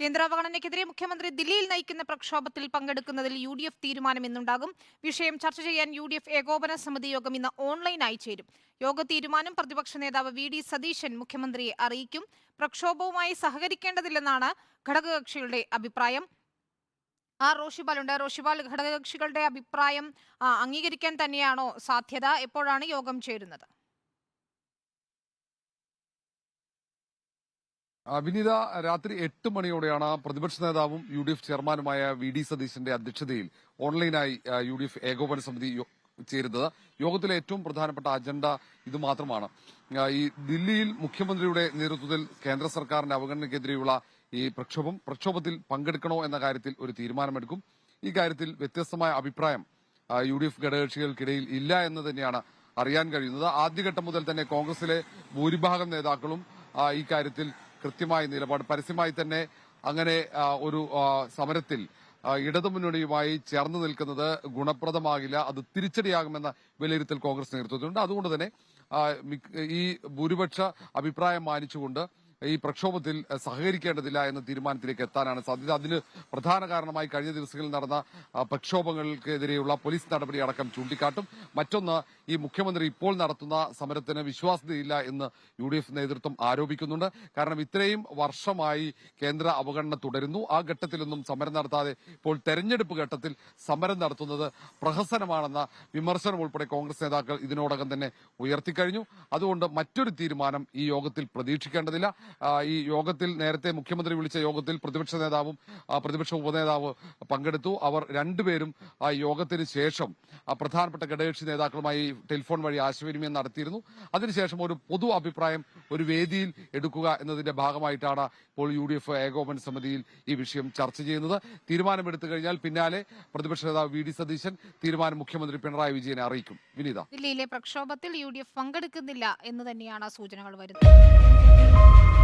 കേന്ദ്ര അവഗണനയ്ക്കെതിരെ മുഖ്യമന്ത്രി ദില്ലിയിൽ നയിക്കുന്ന പ്രക്ഷോഭത്തിൽ പങ്കെടുക്കുന്നതിൽ യു ഡി എഫ് തീരുമാനം ഇന്നുണ്ടാകും. വിഷയം ചർച്ച ചെയ്യാൻ യു ഡി എഫ് ഏകോപന സമിതി യോഗം ഇന്ന് ഓൺലൈനായി ചേരും. യോഗ തീരുമാനം പ്രതിപക്ഷ നേതാവ് വി ഡി സതീശൻ മുഖ്യമന്ത്രിയെ അറിയിക്കും. പ്രക്ഷോഭവുമായി സഹകരിക്കേണ്ടതില്ലെന്നാണ് ഘടകകക്ഷികളുടെ അഭിപ്രായം. ആ റോഷിബാലുണ്ട്. റോഷിബാൽ ഘടകകക്ഷികളുടെ അഭിപ്രായം അംഗീകരിക്കാൻ തന്നെയാണോ സാധ്യത? എപ്പോഴാണ് യോഗം ചേരുന്നത്? അഭിനീത രാത്രി എട്ട് മണിയോടെയാണ് പ്രതിപക്ഷ നേതാവും യു ഡി എഫ് ചെയർമാനുമായ വി ഡി സതീശന്റെ അധ്യക്ഷതയിൽ ഓൺലൈനായി യു ഡി എഫ് ഏകോപന സമിതി ചേരുന്നത്. യോഗത്തിലെ ഏറ്റവും പ്രധാനപ്പെട്ട അജണ്ട ഇത് മാത്രമാണ്. ഈ ദില്ലിയിൽ മുഖ്യമന്ത്രിയുടെ നേതൃത്വത്തിൽ കേന്ദ്ര സർക്കാരിന്റെ അവഗണനയ്ക്കെതിരെയുള്ള ഈ പ്രക്ഷോഭം പ്രക്ഷോഭത്തിൽ പങ്കെടുക്കണോ എന്ന കാര്യത്തിൽ ഒരു തീരുമാനമെടുക്കും. ഈ കാര്യത്തിൽ വ്യത്യസ്തമായ അഭിപ്രായം യു ഡി എഫ് ഘടകകക്ഷികൾക്കിടയിൽ ഇല്ല എന്ന് തന്നെയാണ് അറിയാൻ കഴിയുന്നത്. ആദ്യഘട്ടം മുതൽ തന്നെ കോൺഗ്രസിലെ ഭൂരിഭാഗം നേതാക്കളും ഈ കാര്യത്തിൽ കൃത്യമായ നിലപാട് പരസ്യമായി തന്നെ അങ്ങനെ ഒരു സമരത്തിൽ ഇടതുമുന്നണിയുമായി ചേർന്ന് നിൽക്കുന്നത് ഗുണപ്രദമാകില്ല അത് തിരിച്ചടിയാകുമെന്ന വിലയിരുത്തൽ കോൺഗ്രസ് നേതൃത്വത്തിലുണ്ട് അതുകൊണ്ട് തന്നെ ഈ ഭൂരിപക്ഷ അഭിപ്രായം മാനിച്ചുകൊണ്ട് ഈ പ്രക്ഷോഭത്തിൽ സഹകരിക്കേണ്ടതില്ല എന്ന തീരുമാനത്തിലേക്ക് എത്താനാണ് സാധ്യത. അതിന് പ്രധാന കാരണമായി കഴിഞ്ഞ ദിവസങ്ങളിൽ നടന്ന പ്രക്ഷോഭങ്ങൾക്കെതിരെയുള്ള പോലീസ് നടപടി അടക്കം ചൂണ്ടിക്കാട്ടും. മറ്റൊന്ന് ഈ മുഖ്യമന്ത്രി ഇപ്പോൾ നടത്തുന്ന സമരത്തിന് വിശ്വാസ്യതയില്ല എന്ന് യു നേതൃത്വം ആരോപിക്കുന്നുണ്ട്. കാരണം ഇത്രയും വർഷമായി കേന്ദ്ര അവഗണന തുടരുന്നു. ആ ഘട്ടത്തിലൊന്നും സമരം നടത്താതെ ഇപ്പോൾ തെരഞ്ഞെടുപ്പ് ഘട്ടത്തിൽ സമരം നടത്തുന്നത് പ്രഹസനമാണെന്ന വിമർശനം ഉൾപ്പെടെ കോൺഗ്രസ് നേതാക്കൾ ഇതിനോടകം തന്നെ ഉയർത്തിക്കഴിഞ്ഞു. അതുകൊണ്ട് മറ്റൊരു തീരുമാനം ഈ യോഗത്തിൽ പ്രതീക്ഷിക്കേണ്ടതില്ല. ഈ യോഗത്തിൽ നേരത്തെ മുഖ്യമന്ത്രി വിളിച്ച യോഗത്തിൽ പ്രതിപക്ഷ നേതാവും പ്രതിപക്ഷ ഉപനേതാവ് പങ്കെടുത്തു. അവർ രണ്ടുപേരും ആ യോഗത്തിന് ശേഷം പ്രധാനപ്പെട്ട ഘടകകക്ഷി നേതാക്കളുമായി ടെലിഫോൺ വഴി ആശയവിനിമയം നടത്തിയിരുന്നു. അതിനുശേഷം ഒരു പൊതു അഭിപ്രായം ഒരു വേദിയിൽ എടുക്കുക എന്നതിന്റെ ഭാഗമായിട്ടാണ് ഇപ്പോൾ യു ഡി എഫ് ഏകോപന സമിതിയിൽ ഈ വിഷയം ചർച്ച ചെയ്യുന്നത്. തീരുമാനമെടുത്തു കഴിഞ്ഞാൽ പിന്നാലെ പ്രതിപക്ഷ നേതാവ് വി ഡി സതീശൻ തീരുമാനം മുഖ്യമന്ത്രി പിണറായി വിജയനെ അറിയിക്കും. വിനീത. ദില്ലിയിലെ പ്രക്ഷോഭത്തിൽ യു ഡി എഫ് പങ്കെടുക്കുന്നില്ല എന്ന് തന്നെയാണ് സൂചനകൾ വരുന്നത്.